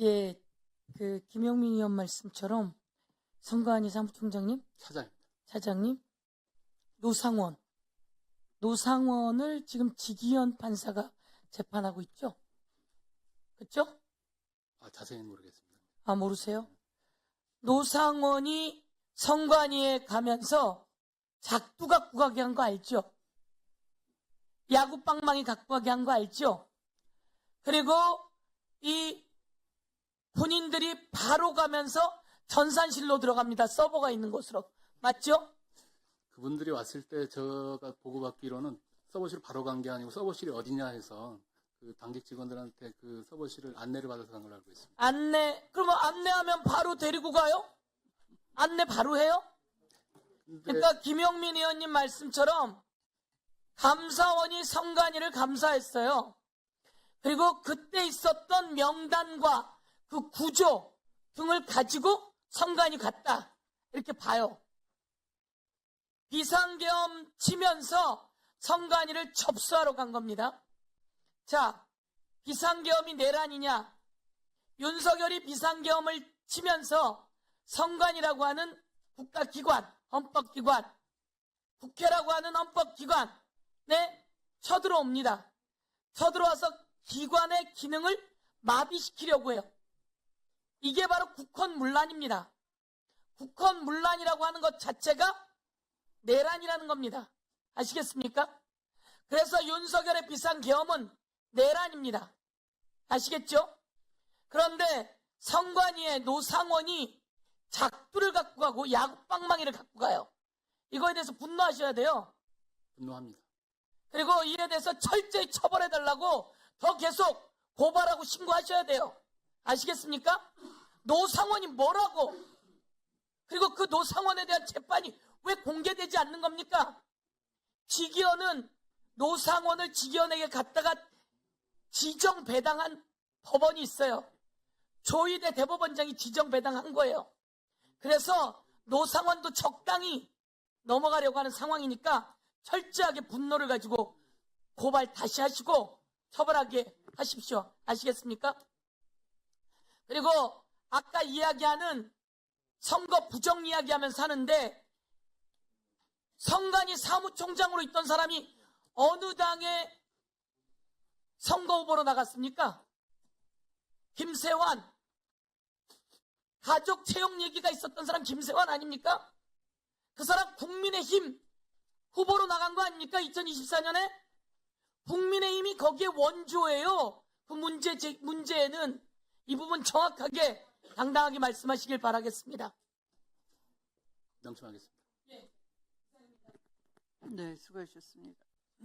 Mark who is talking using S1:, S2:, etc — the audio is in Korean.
S1: 예, 그 김영민 의원 말씀처럼 선관위 사무총장님,
S2: 사장입니다.
S1: 차장님, 노상원, 노상원을 지금 지기현 판사가 재판하고 있죠? 그렇죠?
S2: 아, 자세히는 모르겠습니다.
S1: 아 모르세요? 노상원이 선관위에 가면서 작두 갖고 가게 한 거 알죠? 야구 빵망이 갖고 가게 한 거 알죠? 그리고 이 본인들이 바로 가면서 전산실로 들어갑니다. 서버가 있는 곳으로. 맞죠?
S2: 그분들이 왔을 때 제가 보고받기로는 서버실 바로 간 게 아니고 서버실이 어디냐 해서 그 당직 직원들한테 그 서버실을 안내를 받아서 간 걸로 알고 있습니다.
S1: 안내, 그러면 안내하면 바로 데리고 가요? 안내 바로 해요? 그러니까 김영민 의원님 말씀처럼 감사원이 성관이를 감사했어요. 그리고 그때 있었던 명단과 그 구조 등을 가지고 성관이 갔다. 이렇게 봐요. 비상계엄 치면서 성관이를 접수하러 간 겁니다. 자, 비상계엄이 내란이냐? 윤석열이 비상계엄을 치면서 성관이라고 하는 국가기관, 헌법기관, 국회라고 하는 헌법기관에 쳐들어옵니다. 쳐들어와서 기관의 기능을 마비시키려고 해요. 이게 바로 국헌 문란입니다. 국헌 문란이라고 하는 것 자체가 내란이라는 겁니다. 아시겠습니까? 그래서 윤석열의 비상 계엄은 내란입니다. 아시겠죠? 그런데 성관위의 노상원이 작두를 갖고 가고 야구빵망이를 갖고 가요. 이거에 대해서 분노하셔야 돼요.
S2: 분노합니다.
S1: 그리고 이에 대해서 철저히 처벌해달라고 더 계속 고발하고 신고하셔야 돼요. 아시겠습니까? 노상원이 뭐라고? 그리고 그 노상원에 대한 재판이 왜 공개되지 않는 겁니까? 지기현은 노상원을 지기현에게 갖다가 지정 배당한 법원이 있어요. 조희대 대법원장이 지정 배당한 거예요. 그래서 노상원도 적당히 넘어가려고 하는 상황이니까 철저하게 분노를 가지고 고발 다시 하시고 처벌하게 하십시오. 아시겠습니까? 그리고 아까 이야기하는 선거 부정 이야기하면서 하는데 성관이 사무총장으로 있던 사람이 어느 당에 선거 후보로 나갔습니까? 김세환. 가족 채용 얘기가 있었던 사람 김세환 아닙니까? 그 사람 국민의힘 후보로 나간 거 아닙니까? 2024년에? 국민의힘이 거기에 원조예요. 그 문제, 제- 문제에는 이 부분 정확하게 당당하게 말씀하시길 바라겠습니다.
S2: 명심하겠습니다.
S3: 네, 수고하셨습니다.